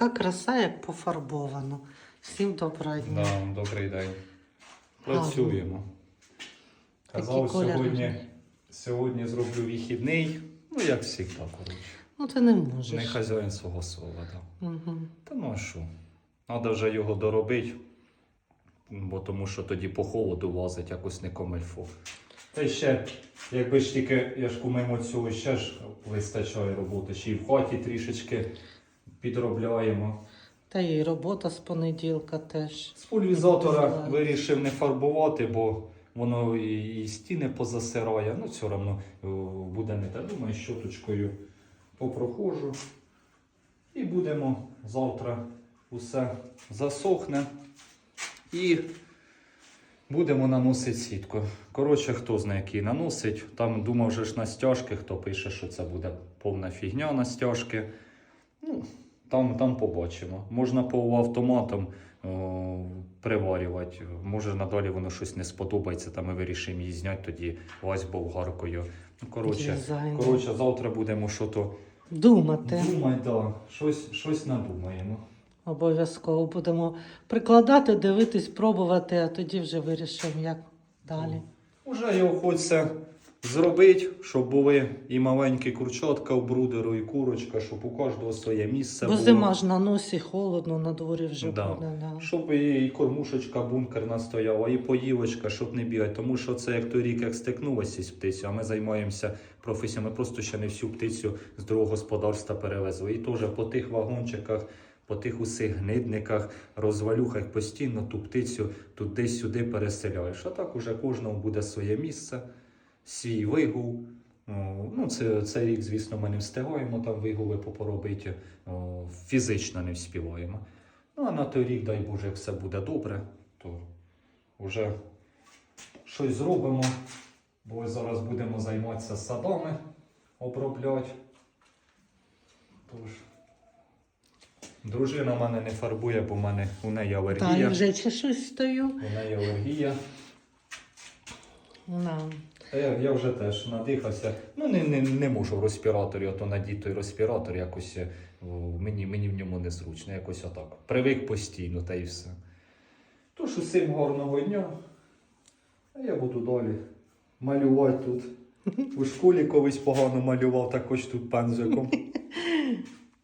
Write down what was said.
Яка краса, як пофарбовано. Всім доброго дня. Да, добрий день. Працюємо. Казав, сьогодні, сьогодні зроблю вихідний. Ну, як завжди, коротше. Ну ти не Не хазяїн свого слова. Да. Угу. Та ну а що? Треба вже його доробити, бо тому що тоді по холоду лазить якось не комильфо. Та й ще, якби ж тільки, я ж мимо цього ще ж вистачає роботи, ще й в хаті трішечки підробляємо. Та і робота з понеділка теж. З пульвізатора Так. вирішив не фарбувати, бо воно і, стіни позасирає. Ну, все одно е, буде не те. Думаю, щоточкою попроходжу. І будемо завтра усе засохне. І будемо наносити сітку. Коротше, хто знає, який наносить. Там думав вже ж на стяжки, хто пише, що це буде повна фігня на стяжки. Ну, там, там побачимо. Можна полуавтоматом о, приварювати. Може надалі воно щось не сподобається, та ми вирішимо її зняти тоді ось болгаркою. Ну, коротше, Дизайн. коротше, завтра будемо що то Думати. думати, да. щось, щось надумаємо. Обов'язково будемо прикладати, дивитись, пробувати, а тоді вже вирішимо, як далі. Уже його хочеться зробити, щоб були і маленькі курчатка у брудеру, і курочка, щоб у кожного своє місце Бо було. зима ж на носі, холодно, на дворі вже Да. буде. Да. Щоб і, і кормушечка бункерна стояла, і поїлочка, щоб не бігати. Тому що це як той рік, як стикнулася з птицю, а ми займаємося професіями. Ми просто ще не всю птицю з другого господарства перевезли. І теж по тих вагончиках, по тих усіх гнидниках, розвалюхах постійно ту птицю туди-сюди переселяєш. А так уже кожному буде своє місце, свій вигул. Ну, це, цей рік, звісно, ми не встигаємо там вигули поробити, о, фізично не вспіваємо. Ну, а на той рік, дай Боже, як все буде добре, то вже щось зробимо, бо зараз будемо займатися садами, обробляти. Тож, дружина мене не фарбує, бо в мене у неї алергія. я вже чешусь стою. У неї алергія. Та я, я вже теж надихався. Ну, не, не, не можу в респіраторі, ото надіти той респіратор, якось е, о, мені, мені в ньому незручно, якось отак. Привик постійно, та й все. Тож усім гарного дня. А я буду далі малювати тут. У школі колись погано малював, також тут пензиком.